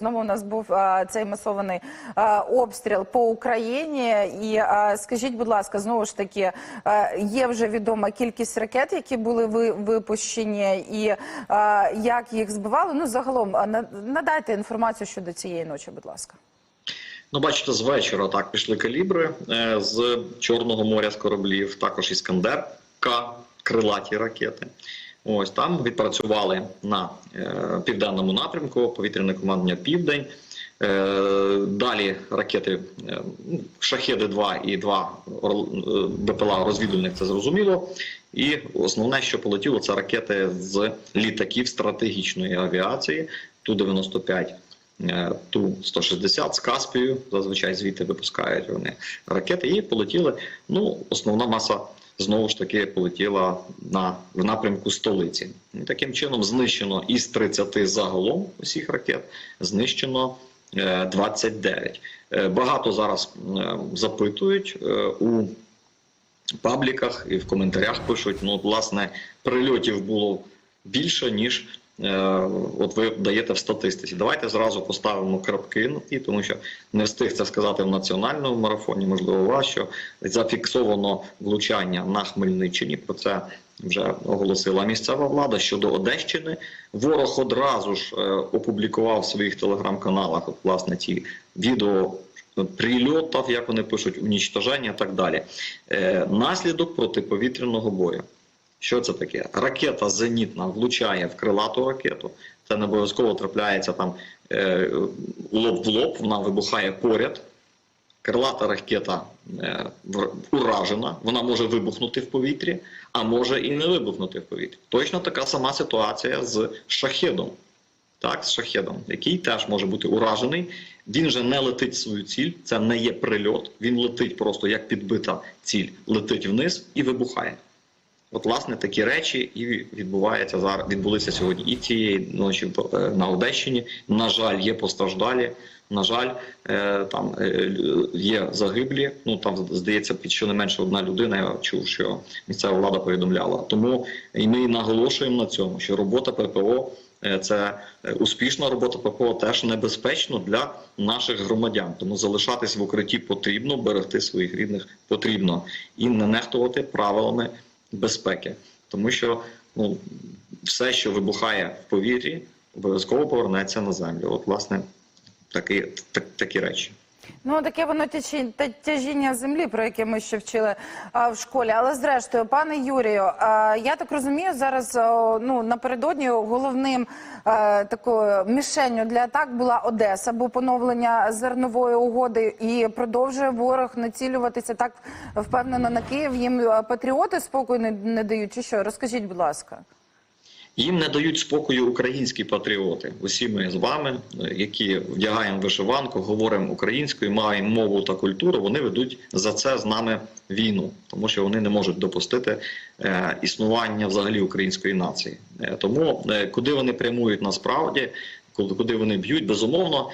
Знову у нас був а, цей масований а, обстріл по Україні. І а, скажіть, будь ласка, знову ж таки, а, є вже відома кількість ракет, які були ви, випущені, і а, як їх збивали. Ну загалом на- надайте інформацію щодо цієї ночі, будь ласка. Ну, бачите, з вечора так пішли калібри е, з Чорного моря з кораблів, також Іскандер К, крилаті ракети. Ось там відпрацювали на е, південному напрямку, повітряне командування Південь. Е, далі ракети е, Шахеди 2 і 2 е, БПЛА розвідувальних, це зрозуміло. І основне, що полетіло, це ракети з літаків стратегічної авіації Ту-95 е, Ту-160 з Каспію, зазвичай звідти випускають вони ракети, і полетіли. Ну, основна маса знову ж таки полетіла на в напрямку столиці. Таким чином знищено із 30 загалом усіх ракет, знищено е, 29. Е, Багато зараз е, запитують е, у пабліках і в коментарях пишуть: ну, власне, прильотів було більше, ніж е, от ви даєте в статистиці. Давайте зразу поставимо крапки на ті, тому що не встиг це сказати в національному марафоні, можливо, вас, що зафіксовано влучання на Хмельниччині. Про це вже оголосила місцева влада щодо Одещини. Ворог одразу ж е, опублікував в своїх телеграм-каналах от, власне ці відео прильотів, як вони пишуть, унічтоження і так далі. Е, наслідок протиповітряного бою. Що це таке? Ракета зенітна влучає в крилату ракету. Це не обов'язково трапляється там е, лоб в лоб, вона вибухає поряд. Крилата ракета е, уражена, вона може вибухнути в повітрі, а може і не вибухнути в повітрі. Точно така сама ситуація з шахедом. Так, з шахедом, який теж може бути уражений. Він же не летить в свою ціль, це не є прильот. Він летить просто як підбита ціль, летить вниз і вибухає. От, власне, такі речі і відбуваються зараз. Відбулися сьогодні і цієї ночі е, на Одещині. На жаль, є постраждалі. На жаль, е, там е, є загиблі. Ну там здається, під щонайменше одна людина. Я чув, що місцева влада повідомляла. Тому і ми наголошуємо на цьому, що робота ППО це успішна робота ППО теж небезпечно для наших громадян. Тому залишатись в укритті потрібно, берегти своїх рідних потрібно і не нехтувати правилами безпеки, тому що ну все, що вибухає в повітрі, обов'язково повернеться на землю. От, власне, такі, так, такі речі. Ну, таке воно та- тяжіння землі, про яке ми ще вчили в школі. Але зрештою, пане Юрію, а, я так розумію, зараз ну напередодні головним такою мішенню для атак була Одеса, бо поновлення зернової угоди і продовжує ворог націлюватися так впевнено на Київ. Їм патріоти спокою не, не дають. Чи що? Розкажіть, будь ласка. Їм не дають спокою українські патріоти. Усі ми з вами, е, які вдягаємо вишиванку, говоримо українською, маємо мову та культуру. Вони ведуть за це з нами війну, тому що вони не можуть допустити е, існування взагалі української нації. Е, тому куди вони прямують насправді. Куди вони б'ють, безумовно,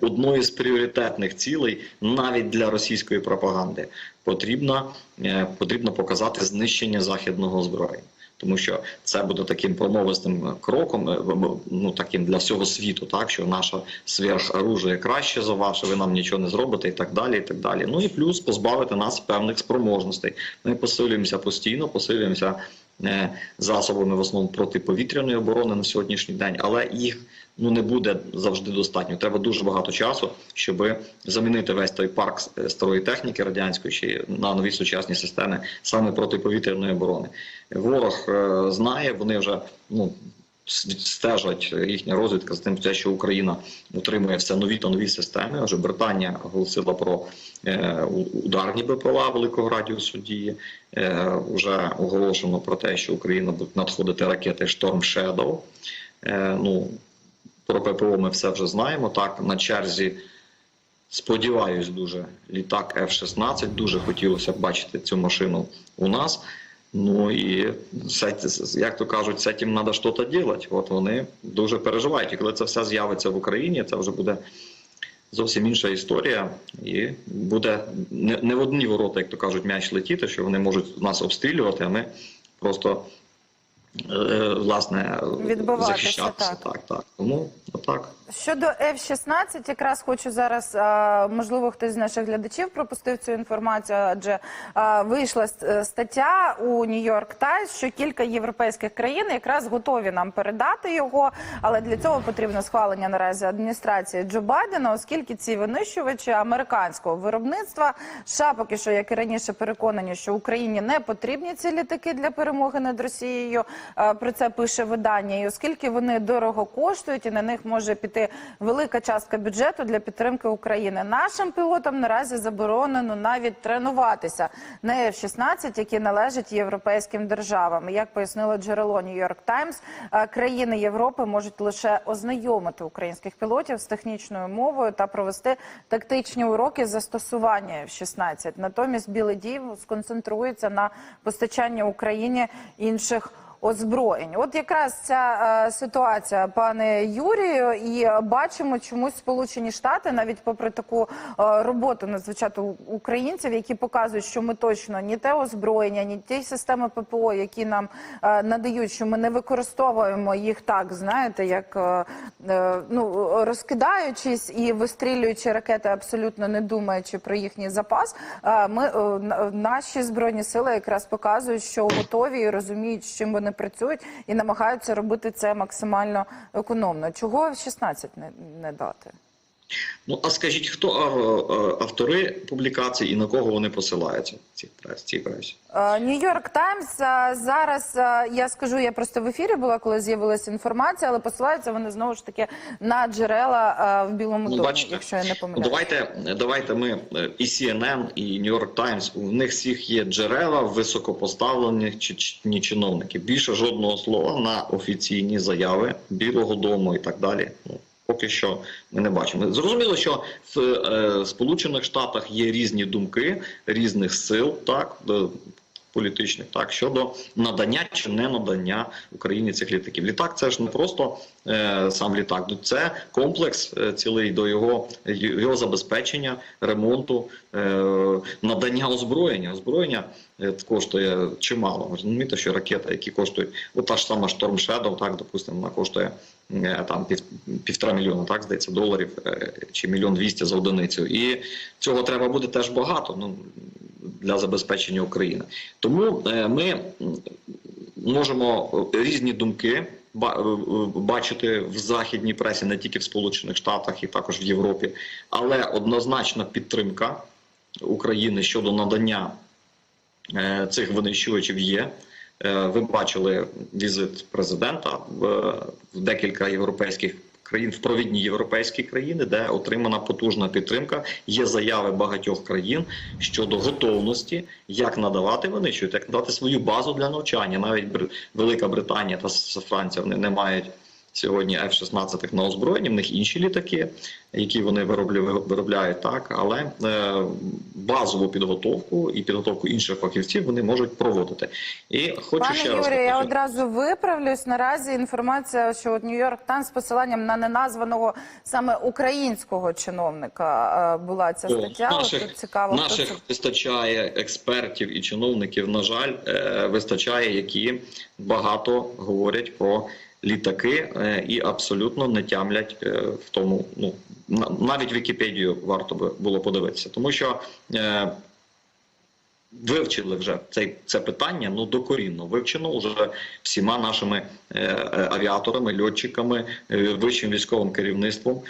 одною з пріоритетних цілей навіть для російської пропаганди потрібно, потрібно показати знищення західного озброєння тому що це буде таким промовистим кроком, е, ну таким для всього світу, так що наше сверхоружие краще за ваше, ви нам нічого не зробите, і так далі. І так далі. Ну і плюс позбавити нас певних спроможностей. Ми посилюємося постійно, посилюємося е, засобами в основному протиповітряної оборони на сьогоднішній день, але їх ну не буде завжди достатньо. Треба дуже багато часу, щоб замінити весь той парк е, старої техніки радянської чи на нові сучасні системи саме протиповітряної оборони. Ворог е, знає, вони вже ну. Стежать їхня розвідка з тим, що Україна отримує все нові та нові системи. Отже, Британія оголосила про е, ударні БПЛА великого радіусу дії. Вже оголошено про те, що Україна будуть надходити ракети Shadow. Е, ну, про ППО ми все вже знаємо. Так, на черзі, сподіваюсь, дуже літак F-16. Дуже хотілося б бачити цю машину у нас. Ну і як то кажуть, з цим треба щось робити. От вони дуже переживають. І коли це все з'явиться в Україні, це вже буде зовсім інша історія, і буде не, в одні ворота, як то кажуть, м'яч летіти, що вони можуть нас обстрілювати, а ми просто власне Відбиватися, захищатися. так. Так, так. Тому отак. Щодо F-16, якраз хочу зараз, можливо, хтось з наших глядачів пропустив цю інформацію, адже вийшла е, стаття у Нью-Йорк Таймс, що кілька європейських країн якраз готові нам передати його, але для цього потрібно схвалення наразі адміністрації Джо Байдена, оскільки ці винищувачі американського виробництва США поки що, як і раніше, переконані, що Україні не потрібні ці літаки для перемоги над Росією. Е, Про це пише видання. І оскільки вони дорого коштують, і на них може піти велика частка бюджету для підтримки України. Нашим пілотам наразі заборонено навіть тренуватися на F-16, які належать європейським державам. Як пояснило джерело New York Times, е, країни Європи можуть лише ознайомити українських пілотів з технічною мовою та провести тактичні уроки застосування F-16. Натомість Білий Дім сконцентрується на постачанні Україні інших озброєнь. От якраз ця е, ситуація, пане Юрію, і бачимо чомусь Сполучені Штати, навіть попри таку е, роботу надзвичайно українців, які показують, що ми точно ні те озброєння, ні ті системи ППО, які нам е, надають, що ми не використовуємо їх так, знаєте, як е, е, ну розкидаючись і вистрілюючи ракети, абсолютно не думаючи про їхній запас. е, Ми е, наші збройні сили якраз показують, що готові і розуміють, з чим вони працюють, і намагаються робити це максимально економно. Чого F-16 не, не дати? Ну а скажіть, хто е, автори публікацій і на кого вони посилаються? Ці прес, ці пресі? Нью-Йорк Таймс зараз е, я скажу, я просто в ефірі була, коли з'явилася інформація, але посилаються вони знову ж таки на джерела е, в Білому Ну, домі, бачите. якщо я не Ну, давайте, давайте ми е, і CNN, і York Times, у них всіх є джерела високопоставлених чи, чи чиновників. Більше жодного слова на офіційні заяви Білого Дому і так далі. Ну, поки що ми не бачимо. Зрозуміло, що в е, Сполучених Штатах є різні думки різних сил, так. Політичних так щодо надання чи не надання Україні цих літаків. Літак це ж не просто е, сам літак, ну, це комплекс е, цілий до його, його забезпечення, ремонту, е, надання озброєння. Озброєння е, коштує чимало. Ви розумієте, що ракета, які коштують, от та ж сама Storm Shadow, так допустимо, вона коштує е, там пів, півтора мільйона, так здається, доларів е, чи мільйон двісті за одиницю. І цього треба буде теж багато. Ну для забезпечення України. Тому е, ми можемо е, різні думки е, бачити в західній пресі, не тільки в Сполучених Штатах, і також в Європі, але однозначна підтримка України щодо надання цих винищувачів є. Ви бачили візит президента в декілька європейських країн, в провідні європейські країни, де отримана потужна підтримка. Є заяви багатьох країн щодо готовності, як надавати винищувати, як надати свою базу для навчання. Навіть Велика Британія та Франція вони не мають. Сьогодні F-16 на озброєнні, в них інші літаки, які вони виробляють, так але е, базову підготовку і підготовку інших фахівців вони можуть проводити. І хочу Пане ще раз Юрію, я одразу виправлюсь. Наразі інформація, що от Нью-Йорк Таймс з посиланням на неназваного саме українського чиновника е, була ця О, стаття. От наших, тут цікаво, наших це вистачає експертів і чиновників, на жаль, е, вистачає, які багато говорять про літаки е, і абсолютно не тямлять е, в тому. Ну навіть Вікіпедію варто би було подивитися, тому що. Е, Вивчили вже цей це питання ну докорінно вивчено вже всіма нашими авіаторами, льотчиками, вищим військовим керівництвом,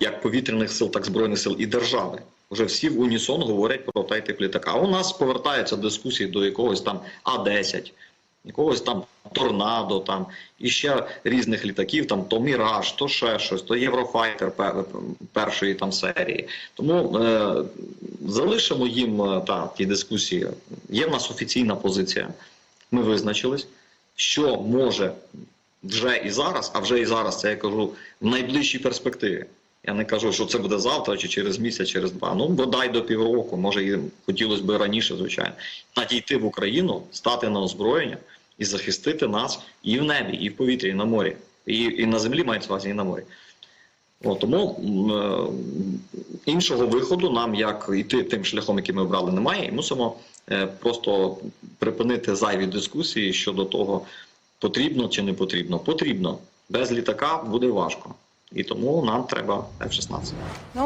як повітряних сил, так збройних сил і держави. Вже всі в унісон говорять про той тип літака. А у нас повертаються дискусії до якогось там А-10, якогось там торнадо, там і ще різних літаків, там то Міраж, то ще щось, то Єврофайтер першої там серії. Тому е, залишимо їм е, та ті дискусії. Є в нас офіційна позиція. Ми визначились, що може вже і зараз, а вже і зараз це я кажу в найближчій перспективі. Я не кажу, що це буде завтра чи через місяць, через два. Ну бодай до півроку, може і хотілося б раніше, звичайно, надійти в Україну, стати на озброєння і захистити нас і в небі, і в повітрі, і на морі, і, і на землі мається увазі, і на морі. О, тому е, іншого виходу нам, як йти тим шляхом, який ми обрали, немає, і мусимо е, просто припинити зайві дискусії щодо того, Потрібно чи не потрібно? Потрібно. Без літака буде важко. І тому нам треба F-16. Ну